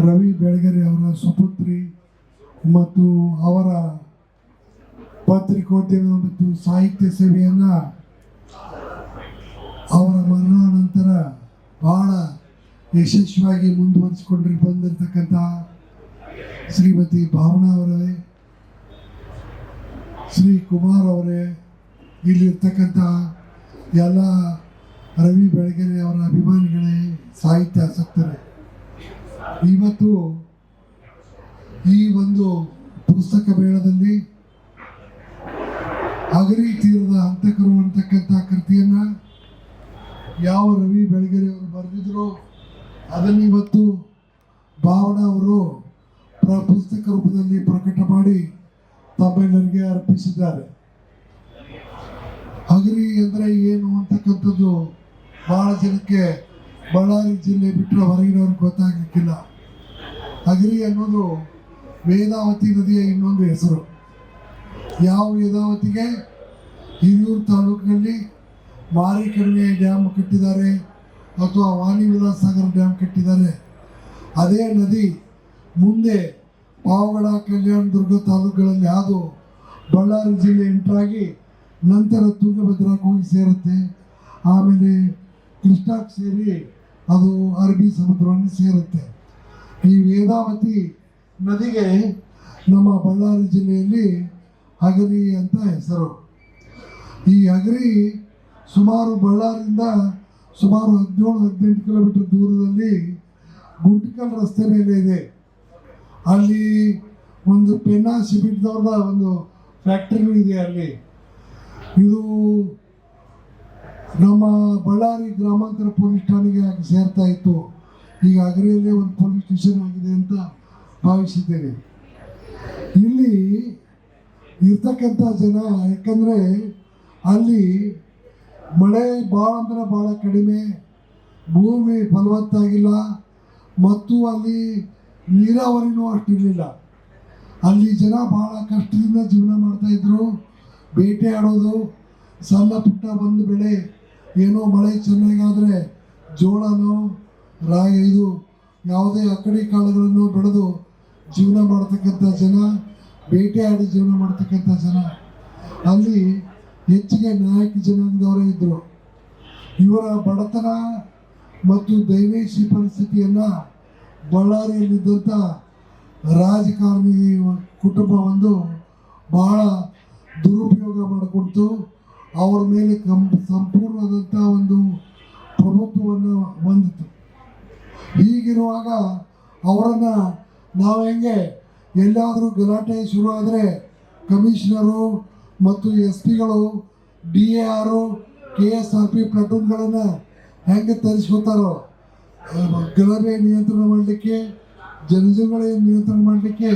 ರವಿ ಬೆಳಗೆರೆ ಅವರ ಸುಪುತ್ರಿ ಮತ್ತು ಅವರ ಪತ್ರಿಕೋದ್ಯಮ ಮತ್ತು ಸಾಹಿತ್ಯ ಸೇವೆಯನ್ನು ಅವರ ಮರಣಾನಂತರ ಬಹಳ ಯಶಸ್ವಿಯಾಗಿ ಮುಂದುವರಿಸಿಕೊಂಡು ಬಂದಿರತಕ್ಕಂಥ ಶ್ರೀಮತಿ ಭಾವನಾ ಅವರೇ, ಶ್ರೀ ಕುಮಾರ್ ಅವರೇ, ಇಲ್ಲಿರ್ತಕ್ಕಂಥ ಎಲ್ಲ ರವಿ ಬೆಳಗೆರೆ ಅವರ ಅಭಿಮಾನಿಗಳೇ ಸಾಹಿತ್ಯ ಆಸಕ್ತರೇ ಇವತ್ತು ಈ ಒಂದು ಪುಸ್ತಕ ಮೇಳದಲ್ಲಿ ಅಗರಿ ತೀರದ ಹಂತಕರು ಅಂತಕ್ಕಂಥ ಕೃತಿಯನ್ನ ಯಾವ ರವಿ ಬೆಳಗೆರೆ ಅವರು ಬರೆದಿದ್ರು ಅದನ್ನು ಇವತ್ತು ಭಾವಣ ಅವರು ಪುಸ್ತಕ ರೂಪದಲ್ಲಿ ಪ್ರಕಟ ಮಾಡಿ ತಮ್ಮೆಲ್ಲರಿಗೆ ಅರ್ಪಿಸಿದ್ದಾರೆ. ಅಗರಿ ಅಂದರೆ ಏನು ಅಂತಕ್ಕಂಥದ್ದು ಬಹಳ ಜನಕ್ಕೆ ಬಳ್ಳಾರಿ ಜಿಲ್ಲೆ ಬಿಟ್ಟರೆ ಹೊರಗಿನವ್ರಿಗೆ ಗೊತ್ತಾಗಲಿಕ್ಕಿಲ್ಲ. ಅಗರಿ ಅನ್ನೋದು ವೇದಾವತಿ ನದಿಯ ಇನ್ನೊಂದು ಹೆಸರು. ಯಾವ ವೇದಾವತಿಗೆ? ಹಿರಿಯೂರು ತಾಲೂಕಿನಲ್ಲಿ ಮಾರಿ ಕಡಿಮೆ ಡ್ಯಾಮ್ ಕಟ್ಟಿದ್ದಾರೆ ಅಥವಾ ವಾಣಿ ವಿಲಾಸ ಸಾಗರ್ ಡ್ಯಾಮ್ ಕಟ್ಟಿದ್ದಾರೆ. ಅದೇ ನದಿ ಮುಂದೆ ಪಾವಗಡ, ಕಲ್ಯಾಣ ದುರ್ಗ ತಾಲೂಕುಗಳಲ್ಲಿ ಹಾದು ಬಳ್ಳಾರಿ ಜಿಲ್ಲೆ ಎಂಟ್ರಾಗಿ ನಂತರ ತುಂಗಭದ್ರಾಕ್ಕೆ ಹೋಗಿ ಸೇರುತ್ತೆ. ಆಮೇಲೆ ಕೃಷ್ಣಕ್ಕೆ ಸೇರಿ ಅದು ಅರಬ್ಬಿ ಸಮುದ್ರವನ್ನು ಸೇರುತ್ತೆ. ಈ ವೇದಾವತಿ ನದಿಗೆ ನಮ್ಮ ಬಳ್ಳಾರಿ ಜಿಲ್ಲೆಯಲ್ಲಿ ಅಗರಿ ಅಂತ ಹೆಸರು. ಈ ಅಗರಿ ಸುಮಾರು ಬಳ್ಳಾರಿಯಿಂದ ಸುಮಾರು ಹದಿನೇಳು, ಹದಿನೆಂಟು ಕಿಲೋಮೀಟರ್ ದೂರದಲ್ಲಿ ಗುಂಟಕಲ್ ರಸ್ತೆ ಮೇಲೆ ಇದೆ. ಅಲ್ಲಿ ಒಂದು ಪೆನ್ನಾ ಸಿಮೆಂಟ್ದವ್ರದ ಒಂದು ಫ್ಯಾಕ್ಟ್ರಿನೂ ಇದೆ ಅಲ್ಲಿ. ಇದು ನಮ್ಮ ಬಳ್ಳಾರಿ ಗ್ರಾಮಾಂತರ ಪೊಲೀಸ್ ಠಾಣೆಗೆ ಸೇರ್ತಾ ಇತ್ತು. ಈಗ ಅಗ್ರಿಯಲ್ಲೇ ಒಂದು ಪೊಲೀಸ್ ಸ್ಟೇಷನ್ ಆಗಿದೆ ಅಂತ ಭಾವಿಸಿದ್ದೇನೆ. ಇಲ್ಲಿ ಇರ್ತಕ್ಕಂಥ ಜನ, ಯಾಕಂದರೆ ಅಲ್ಲಿ ಮಳೆ ಭಾಳ ಅಂದರೆ ಭಾಳ ಕಡಿಮೆ, ಭೂಮಿ ಫಲವತ್ತಾಗಿಲ್ಲ, ಮತ್ತು ಅಲ್ಲಿ ನೀರಾವರಿನೂ ಅಷ್ಟಿರಲಿಲ್ಲ. ಅಲ್ಲಿ ಜನ ಭಾಳ ಕಷ್ಟದಿಂದ ಜೀವನ ಮಾಡ್ತಾಯಿದ್ರು ಬೇಟೆ ಆಡೋದು, ಸಣ್ಣ ಪುಟ್ಟ ಬಂದು ಬೆಳೆ ಏನೋ ಮಳೆ ಚೆನ್ನಾಗಾದರೆ ಜೋಳನೋ, ರಾಗಿ ಇದು ಯಾವುದೇ ಅಕ್ಕಡಿ ಕಾಳುಗಳನ್ನು ಬೆಳೆದು ಜೀವನ ಮಾಡ್ತಕ್ಕಂಥ ಜನ, ಬೇಟೆ ಆಡಿ ಜೀವನ ಮಾಡ್ತಕ್ಕಂಥ ಜನ. ಅಲ್ಲಿ ಹೆಚ್ಚಿಗೆ ನಾಯಕ ಜನಾಂಗದವರೇ ಇದ್ದರು ಇವರ ಬಡತನ ಮತ್ತು ದೈವೇಶಿ ಪರಿಸ್ಥಿತಿಯನ್ನು ಬಳ್ಳಾರಿಯಲ್ಲಿದ್ದಂಥ ರಾಜಕಾರಣಿ ಕುಟುಂಬವೊಂದು ಬಹಳ ದುರುಪಯೋಗ ಮಾಡಿಕೊಡ್ತು. ಅವರ ಮೇಲೆ ಕಂ ಸಂಪೂರ್ಣದಂಥ ಒಂದು ಪ್ರಭುತ್ವವನ್ನು ಹೊಂದಿತ್ತು ಹೀಗಿರುವಾಗ ಅವರನ್ನು ನಾವು ಹೆಂಗೆ ಎಲ್ಲಾದರೂ ಗಲಾಟೆ ಶುರು ಆದರೆ ಕಮಿಷನರು ಮತ್ತು S ಪಿಗಳು D A R, K S R P ಪ್ಲಟೂನ್ಗಳನ್ನು ಹೆಂಗೆ ತರಿಸ್ಕೊತಾರೋ, ಗಲಭೆ ನಿಯಂತ್ರಣ ಮಾಡಲಿಕ್ಕೆ, ಜನಜಂಗಳ ನಿಯಂತ್ರಣ ಮಾಡಲಿಕ್ಕೆ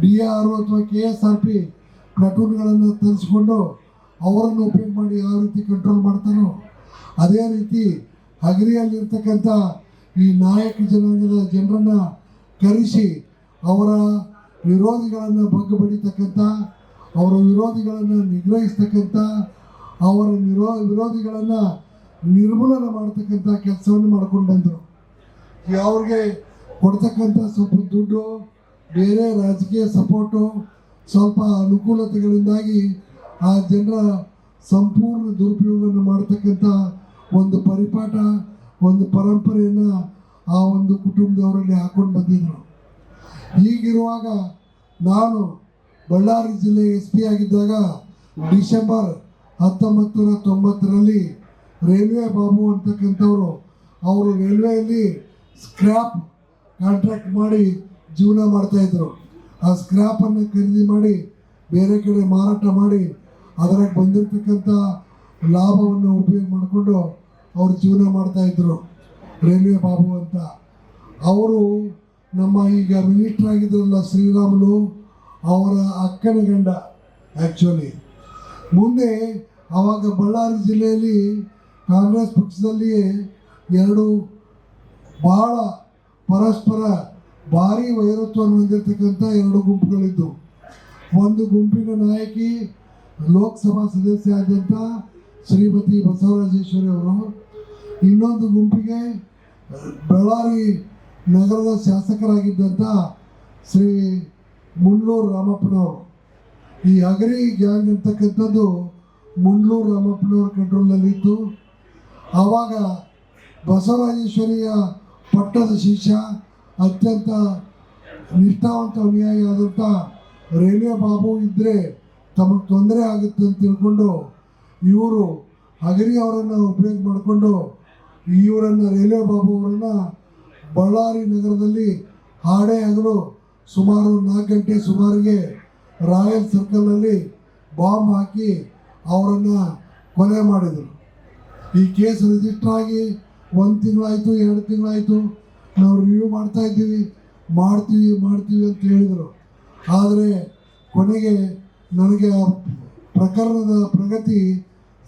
ಡಿ ಎ ಆರು ಅಥವಾ ಕೆ ಎಸ್ ಆರ್ ಪಿ ಪ್ಲಟೂನ್ಗಳನ್ನು ತರಿಸ್ಕೊಂಡು ಅವರನ್ನು ಉಪಯೋಗ ಮಾಡಿ ಯಾವ ರೀತಿ ಕಂಟ್ರೋಲ್ ಮಾಡ್ತಾರೋ ಅದೇ ರೀತಿ ಹಗರಿಯಲ್ಲಿರ್ತಕ್ಕಂಥ ಈ ನಾಯಕ ಜನಾಂಗದ ಜನರನ್ನು ಕರೆಸಿ ಅವರ ವಿರೋಧಿಗಳನ್ನು ಬಗ್ಗು ಬಡಿತಕ್ಕಂಥ, ಅವರ ವಿರೋಧಿಗಳನ್ನು ನಿಗ್ರಹಿಸ್ತಕ್ಕಂಥ, ಅವರ ನಿರೋ, ವಿರೋಧಿಗಳನ್ನು ನಿರ್ಮೂಲನೆ ಮಾಡ್ತಕ್ಕಂಥ ಕೆಲಸವನ್ನು ಮಾಡ್ಕೊಂಡು ಬಂದರು. ಅವ್ರಿಗೆ ಕೊಡ್ತಕ್ಕಂಥ ಸ್ವಲ್ಪ ದುಡ್ಡು, ಬೇರೆ ರಾಜಕೀಯ ಸಪೋರ್ಟು ಸ್ವಲ್ಪ ಅನುಕೂಲತೆಗಳಿಂದಾಗಿ ಆ ಜನರ ಸಂಪೂರ್ಣ ದುರುಪಯೋಗವನ್ನು ಮಾಡ್ತಕ್ಕಂಥ ಒಂದು ಪರಿಪಾಠ, ಒಂದು ಪರಂಪರೆಯನ್ನು ಆ ಒಂದು ಕುಟುಂಬದವರಲ್ಲಿ ಹಾಕೊಂಡು ಬಂದಿದ್ದರು ಹೀಗಿರುವಾಗ ನಾನು ಬಳ್ಳಾರಿ ಜಿಲ್ಲೆ ಎಸ್ ಪಿ ಆಗಿದ್ದಾಗ ಡಿಸೆಂಬರ್ ಹತ್ತೊಂಬತ್ತು ನೂರ ತೊಂಬತ್ತರಲ್ಲಿ ರೈಲ್ವೆ ಬಾಬು ಅಂತಕ್ಕಂಥವ್ರು ಅವರು ರೈಲ್ವೆಯಲ್ಲಿ ಸ್ಕ್ರ್ಯಾಪ್ ಕಾಂಟ್ರಾಕ್ಟ್ ಮಾಡಿ ಜೀವನ ಮಾಡ್ತಾಯಿದ್ರು ಆ ಸ್ಕ್ರ್ಯಾಪನ್ನು ಖರೀದಿ ಮಾಡಿ ಬೇರೆ ಕಡೆ ಮಾರಾಟ ಮಾಡಿ ಅದರಾಗ ಬಂದಿರತಕ್ಕಂಥ ಲಾಭವನ್ನು ಉಪಯೋಗ ಮಾಡಿಕೊಂಡು ಅವರು ಜೀವನ ಮಾಡ್ತಾಯಿದ್ರು ರೈಲ್ವೆ ಬಾಬು ಅಂತ. ಅವರು ನಮ್ಮ ಈಗ ಮಿನಿಸ್ಟರ್ ಆಗಿದ್ರಲ್ಲ ಶ್ರೀರಾಮುಲು, ಅವರ ಅಕ್ಕನ ಗಂಡ ಆ್ಯಕ್ಚುಲಿ ಮುಂದೆ ಆವಾಗ ಬಳ್ಳಾರಿ ಜಿಲ್ಲೆಯಲ್ಲಿ ಕಾಂಗ್ರೆಸ್ ಪಕ್ಷದಲ್ಲಿ ಎರಡು ಭಾಳ ಪರಸ್ಪರ ಭಾರಿ ವೈರತ್ವವನ್ನು ಹೊಂದಿರತಕ್ಕಂಥ ಎರಡು ಗುಂಪುಗಳಿದ್ದವು ಒಂದು ಗುಂಪಿನ ನಾಯಕಿ ಲೋಕಸಭಾ ಸದಸ್ಯ ಆದಂಥ ಶ್ರೀಮತಿ ಬಸವರಾಜೇಶ್ವರಿ ಅವರು, ಇನ್ನೊಂದು ಗುಂಪಿಗೆ ಬಳ್ಳಾರಿ ನಗರದ ಶಾಸಕರಾಗಿದ್ದಂಥ ಶ್ರೀ ಮುಳ್ಳೂರು ರಾಮಪ್ಪನವರು. ಈ ಅಗ್ರಿ ಗ್ಯಾಂಗ್ ಅಂತಕ್ಕಂಥದ್ದು ಮುಳ್ಳೂರು ರಾಮಪ್ಪನವ್ರ ಕಂಟ್ರೋಲ್ನಲ್ಲಿತ್ತು. ಆವಾಗ ಬಸವರಾಜೇಶ್ವರಿಯ ಪಟ್ಟದ ಶಿಷ್ಯ, ಅತ್ಯಂತ ನಿಷ್ಠಾವಂತ ಅನುಯಾಯಿ ಆದಂಥ ರೈಲ್ವೆ ಬಾಬು ಇದ್ದರೆ ತಮಗೆ ತೊಂದರೆ ಆಗುತ್ತೆ ಅಂತ ತಿಳ್ಕೊಂಡು ಇವರು ಹಗರಿ ಅವರನ್ನು ಉಪಯೋಗ ಮಾಡಿಕೊಂಡು ಇವರನ್ನು ರೈಲ್ವೆ ಬಾಬು ಅವರನ್ನು ಬಳ್ಳಾರಿ ನಗರದಲ್ಲಿ ಹಾಡೇ ಹಗಲು ಸುಮಾರು ನಾಲ್ಕು ಗಂಟೆ ಸುಮಾರಿಗೆ ರಾಯಲ್ ಸರ್ಕಲ್ನಲ್ಲಿ ಬಾಂಬ್ ಹಾಕಿ ಅವರನ್ನು ಕೊಲೆ ಮಾಡಿದರು. ಈ ಕೇಸ್ ರಿಜಿಸ್ಟರ್ ಆಗಿ ಒಂದು ತಿಂಗಳಾಯಿತು ಎರಡು ತಿಂಗಳಾಯಿತು ನಾವು ರಿವ್ಯೂ ಮಾಡ್ತಾ ಇದ್ದೀವಿ, ಮಾಡ್ತೀವಿ ಮಾಡ್ತೀವಿ ಅಂತ ಹೇಳಿದರು. ಆದರೆ ಕೊನೆಗೆ ನನಗೆ ಆ ಪ್ರಕರಣದ ಪ್ರಗತಿ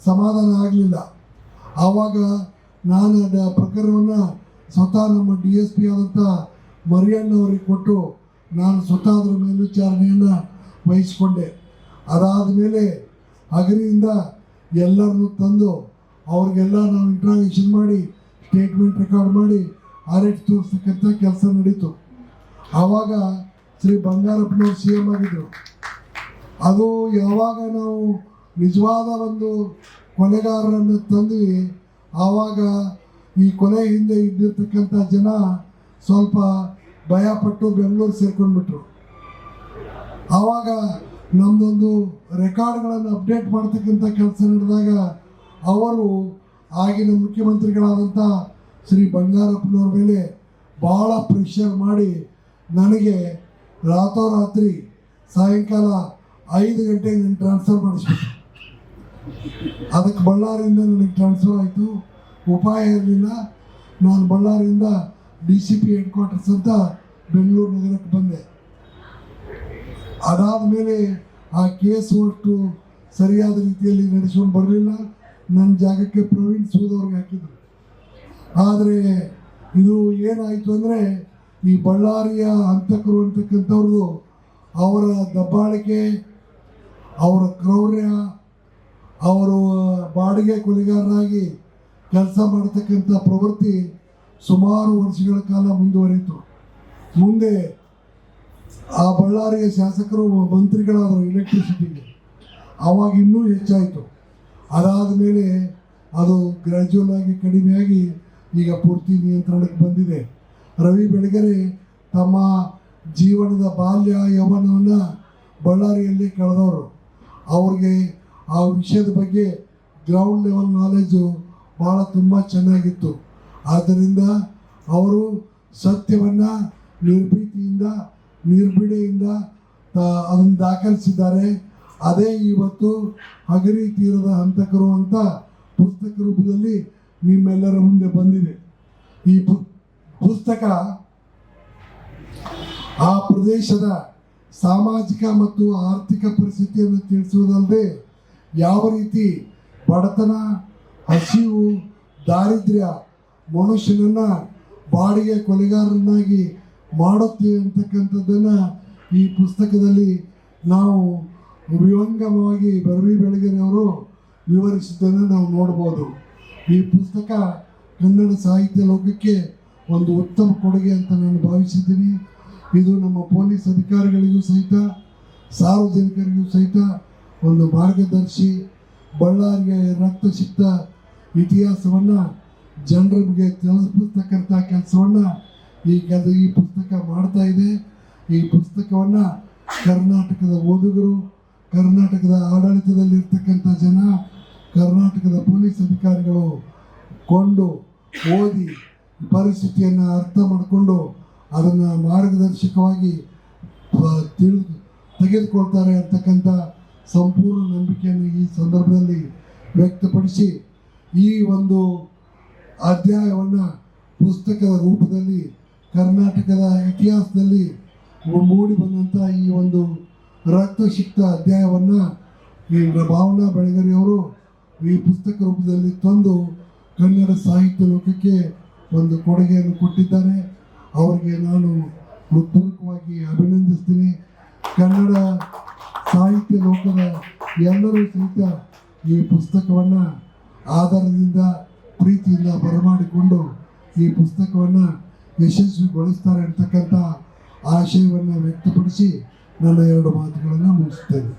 ಸಮಾಧಾನ ಆಗಲಿಲ್ಲ. ಆವಾಗ ನಾನು ಆ ಪ್ರಕರಣವನ್ನು ಸ್ವತಃ ನಮ್ಮ ಡಿ ಎಸ್ ಪಿ ಆದಂಥ ಮರಿಯಣ್ಣವರಿಗೆ ಕೊಟ್ಟು ನಾನು ಸ್ವತಃ ಅದರ ಮೇಲ್ವಿಚಾರಣೆಯನ್ನು ವಹಿಸಿಕೊಂಡೆ. ಅದಾದ ಮೇಲೆ ಅಗರಿಯಿಂದ ಎಲ್ಲರನ್ನು ತಂದು ಅವ್ರಿಗೆಲ್ಲ ನಾವು ಇಂಟ್ರಾಗೇಷನ್ ಮಾಡಿ ಸ್ಟೇಟ್ಮೆಂಟ್ ರೆಕಾರ್ಡ್ ಮಾಡಿ ಅರೆಸ್ಟ್ ತೋರಿಸ್ತಕ್ಕಂಥ ಕೆಲಸ ನಡೀತು. ಆವಾಗ ಶ್ರೀ ಬಂಗಾರಪ್ಪನವರು ಸಿ ಎಂ ಆಗಿದ್ದರು ಅದು ಯಾವಾಗ ನಾವು ನಿಜವಾದ ಒಂದು ಕೊಲೆಗಾರರನ್ನು ತಂದ್ವಿ, ಆವಾಗ ಈ ಕೊಲೆ ಹಿಂದೆ ಇದ್ದಿರ್ತಕ್ಕಂಥ ಜನ ಸ್ವಲ್ಪ ಭಯಪಟ್ಟು ಬೆಂಗಳೂರು ಸೇರ್ಕೊಂಡ್ಬಿಟ್ರು. ಆವಾಗ ನಮ್ಮದೊಂದು ರೆಕಾರ್ಡ್ಗಳನ್ನು ಅಪ್ಡೇಟ್ ಮಾಡ್ತಕ್ಕಂಥ ಕೆಲಸ ನಡೆದಾಗ ಅವರು ಆಗಿನ ಮುಖ್ಯಮಂತ್ರಿಗಳಾದಂಥ ಶ್ರೀ ಬಂಗಾರಪ್ಪನವ್ರ ಮೇಲೆ ಭಾಳ ಪ್ರೆಷರ್ ಮಾಡಿ ನನಗೆ ರಾತ್ರೋರಾತ್ರಿ ಸಾಯಂಕಾಲ ಐದು ಗಂಟೆಗೆ ನಾನು ಟ್ರಾನ್ಸ್ಫರ್ ಮಾಡಿಸ್ಬಿಟ್ಟು ಅದಕ್ಕೆ ಬಳ್ಳಾರಿಯಿಂದ ನನಗೆ ಟ್ರಾನ್ಸ್ಫರ್ ಆಯಿತು. ಉಪಾಯ ಇರಲಿಲ್ಲ. ನಾನು ಬಳ್ಳಾರಿಯಿಂದ D C P headquarters ಅಂತ ಬೆಂಗಳೂರು ನಗರಕ್ಕೆ ಬಂದೆ. ಅದಾದ ಮೇಲೆ ಆ ಕೇಸ್ ಒಟ್ಟು ಸರಿಯಾದ ರೀತಿಯಲ್ಲಿ ನಡೆಸ್ಕೊಂಡು ಬರಲಿಲ್ಲ. ನನ್ನ ಜಾಗಕ್ಕೆ ಪ್ರವೀಣ್ ಸೂದ್ ಅವ್ರಿಗೆ ಹಾಕಿದ್ರು. ಆದರೆ ಇದು ಏನಾಯಿತು ಅಂದರೆ ಈ ಬಳ್ಳಾರಿಯ ಹಂತಕರು ಅಂತಕ್ಕಂಥವ್ರದ್ದು ಅವರ ದಬ್ಬಾಳಿಕೆ ಅವರ ಕ್ರೌರ್ಯ ಅವರು ಬಾಡಿಗೆ ಕೊಲೆಗಾರರಾಗಿ ಕೆಲಸ ಮಾಡತಕ್ಕಂಥ ಪ್ರವೃತ್ತಿ ಸುಮಾರು ವರ್ಷಗಳ ಕಾಲ ಮುಂದುವರಿಯಿತು. ಮುಂದೆ ಆ ಬಳ್ಳಾರಿಯ ಶಾಸಕರು, ಮಂತ್ರಿಗಳಾದರು ಎಲೆಕ್ಟ್ರಿಸಿಟಿಗೆ ಆವಾಗ ಇನ್ನೂ ಹೆಚ್ಚಾಯಿತು. ಅದಾದ ಮೇಲೆ ಅದು ಗ್ರ್ಯಾಜುವಲ್ ಆಗಿ ಕಡಿಮೆಯಾಗಿ ಈಗ ಪೂರ್ತಿ ನಿಯಂತ್ರಣಕ್ಕೆ ಬಂದಿದೆ. ರವಿ ಬೆಳಗೆರೆ ತಮ್ಮ ಜೀವನದ ಬಾಲ್ಯ, ಯೌವನವನ್ನು ಬಳ್ಳಾರಿಯಲ್ಲಿ ಕಳೆದವರು. ಅವ್ರಿಗೆ ಆ ವಿಷಯದ ಬಗ್ಗೆ ಗ್ರೌಂಡ್ ಲೆವೆಲ್ ನಾಲೆಜು ಭಾಳ ತುಂಬ ಚೆನ್ನಾಗಿತ್ತು. ಆದ್ದರಿಂದ ಅವರು ಸತ್ಯವನ್ನು ನಿರ್ಭೀತಿಯಿಂದ ನಿರ್ಬಿಡೆಯಿಂದ ಅದನ್ನು ದಾಖಲಿಸಿದ್ದಾರೆ. ಅದೇ ಇವತ್ತು ಹಗರಿ ತೀರದ ಹಂತಕರು ಅಂತ ಪುಸ್ತಕ ರೂಪದಲ್ಲಿ ನಿಮ್ಮೆಲ್ಲರ ಮುಂದೆ ಬಂದಿದೆ. ಈ ಪುಸ್ತಕ ಆ ಪ್ರದೇಶದ ಸಾಮಾಜಿಕ ಮತ್ತು ಆರ್ಥಿಕ ಪರಿಸ್ಥಿತಿಯನ್ನು ತಿಳಿಸುವುದಲ್ಲದೆ ಯಾವ ರೀತಿ ಬಡತನ, ಹಸಿವು, ದಾರಿದ್ರ್ಯ ಮನುಷ್ಯನನ್ನು ಬಾಡಿಗೆ ಕೊಲೆಗಾರರನ್ನಾಗಿ ಮಾಡುತ್ತೆ ಅಂತಕ್ಕಂಥದ್ದನ್ನು ಈ ಪುಸ್ತಕದಲ್ಲಿ ನಾವು ವಿಹಂಗಮವಾಗಿ ಬರವಿ ಬೆಳಗೆರೆಯವರು ವಿವರಿಸಿದ್ದನ್ನು ನಾವು ನೋಡ್ಬೋದು. ಈ ಪುಸ್ತಕ ಕನ್ನಡ ಸಾಹಿತ್ಯ ಲೋಕಕ್ಕೆ ಒಂದು ಉತ್ತಮ ಕೊಡುಗೆ ಅಂತ ನಾನು ಭಾವಿಸಿದ್ದೀನಿ. ಇದು ನಮ್ಮ ಪೊಲೀಸ್ ಅಧಿಕಾರಿಗಳಿಗೂ ಸಹಿತ, ಸಾರ್ವಜನಿಕರಿಗೂ ಸಹಿತ ಒಂದು ಮಾರ್ಗದರ್ಶಿ ಬಳ್ಳಾರಿಗೆ ರಕ್ತಸಿಕ್ತ ಇತಿಹಾಸವನ್ನು ಜನರಿಗೆ ತಿಳಿಸ್ತಕ್ಕಂಥ ಕೆಲಸವನ್ನು ಈ ಕೆಲ ಈ ಪುಸ್ತಕ ಮಾಡ್ತಾ ಇದೆ. ಈ ಪುಸ್ತಕವನ್ನು ಕರ್ನಾಟಕದ ಓದುಗರು, ಕರ್ನಾಟಕದ ಆಡಳಿತದಲ್ಲಿರ್ತಕ್ಕಂಥ ಜನ, ಕರ್ನಾಟಕದ ಪೊಲೀಸ್ ಅಧಿಕಾರಿಗಳು ಕೊಂಡು ಓದಿ ಪರಿಸ್ಥಿತಿಯನ್ನು ಅರ್ಥ ಮಾಡಿಕೊಂಡು ಅದನ್ನು ಮಾರ್ಗದರ್ಶಕವಾಗಿ ತಿಳಿದು ತೆಗೆದುಕೊಳ್ತಾರೆ ಅಂತಕ್ಕಂಥ ಸಂಪೂರ್ಣ ನಂಬಿಕೆಯನ್ನು ಈ ಸಂದರ್ಭದಲ್ಲಿ ವ್ಯಕ್ತಪಡಿಸಿ, ಈ ಒಂದು ಅಧ್ಯಾಯವನ್ನು ಪುಸ್ತಕದ ರೂಪದಲ್ಲಿ, ಕರ್ನಾಟಕದ ಇತಿಹಾಸದಲ್ಲಿ ಮೂಡಿ ಬಂದಂಥ ಈ ಒಂದು ರಕ್ತಸಿಕ್ತ ಅಧ್ಯಾಯವನ್ನು ಈ ಭಾವನಾ ಬೆಳಗರಿಯವರು ಈ ಪುಸ್ತಕ ರೂಪದಲ್ಲಿ ತಂದು ಕನ್ನಡ ಸಾಹಿತ್ಯ ಲೋಕಕ್ಕೆ ಒಂದು ಕೊಡುಗೆಯನ್ನು ಕೊಟ್ಟಿದ್ದಾರೆ. ಅವರಿಗೆ ನಾನು ಹೃತ್ಪೂರ್ವಕವಾಗಿ ಅಭಿನಂದಿಸ್ತೀನಿ. ಕನ್ನಡ ಸಾಹಿತ್ಯ ಲೋಕದ ಎಲ್ಲರೂ ಸಹಿತ ಈ ಪುಸ್ತಕವನ್ನು ಆಧಾರದಿಂದ ಪ್ರೀತಿಯಿಂದ ಬರಮಾಡಿಕೊಂಡು ಈ ಪುಸ್ತಕವನ್ನು ಯಶಸ್ವಿಗೊಳಿಸ್ತಾರೆ ಅಂತಕ್ಕಂಥ ಆಶಯವನ್ನು ವ್ಯಕ್ತಪಡಿಸಿ ನನ್ನ ಎರಡು ಮಾತುಗಳನ್ನು ಮುಗಿಸ್ತೇನೆ.